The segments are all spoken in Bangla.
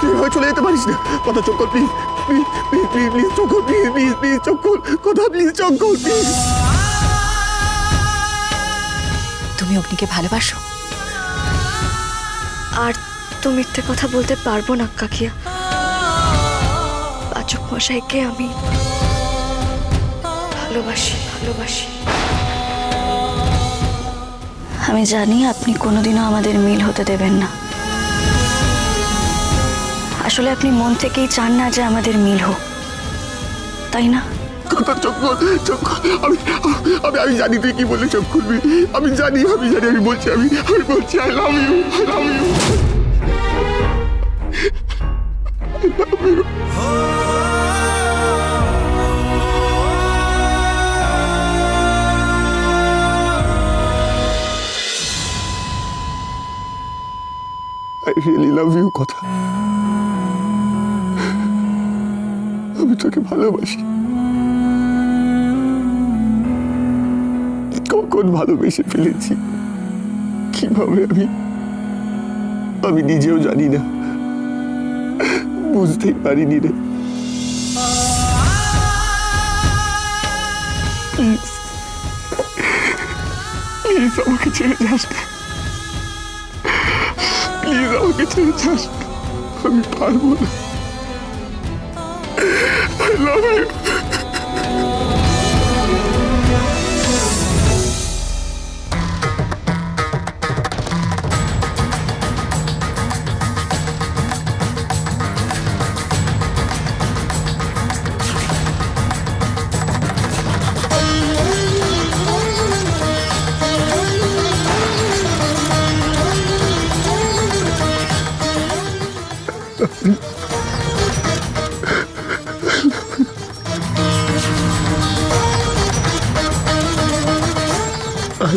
তুই এভাবে চলে যেতে পারিস না। কথা চোখ please please please please please চোখ প্লিজ প্লিজ প্লিজ চোখ কথা প্লিজ চোখ প্লিজ তুমি অগ্নিকে ভালোবাসো? আর তো মিথ্যে কথা বলতে পারব না কাকিয়া। পাচক মশাইকে আমি ভালোবাসি ভালোবাসি। আমি জানি আপনি কোনোদিনও আমাদের মিল হতে দেবেন না। আসলে আপনি মন থেকেই চান না যে আমাদের মিল হোক। তাই না? কথা আমি জানি কি বলে চোখ আমি জানি আমি জানি, আমি বলছি, আমি আই লাভ ইউ তোকে ভালোবাসি। কখন ভালোবেসে ফেলেছি? কীভাবে আমি? আমি নিজেও জানি না। বুঝতেই পারিনি রে। প্লিজ আমাকে ছেড়ে যাস। প্লিজ আমাকে ছেড়ে যাস। আমি পারব না। I love you.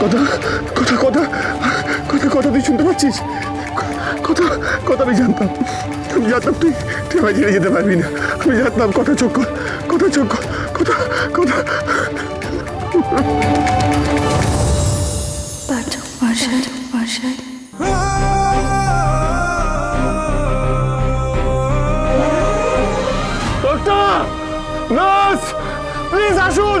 কথা কথা কথা কথা কথা তুই শুনতে পাচ্ছিস? কথা কথা আমি জানতাম। আমি জানতাম তুই তুই আমায় ছেড়ে যেতে পারবি না। আমি জানতাম কথা চোখ কথা চোখ কথা কথা। পাঠক মশাই ডক্টর! নার্স! প্লিজ আসুন!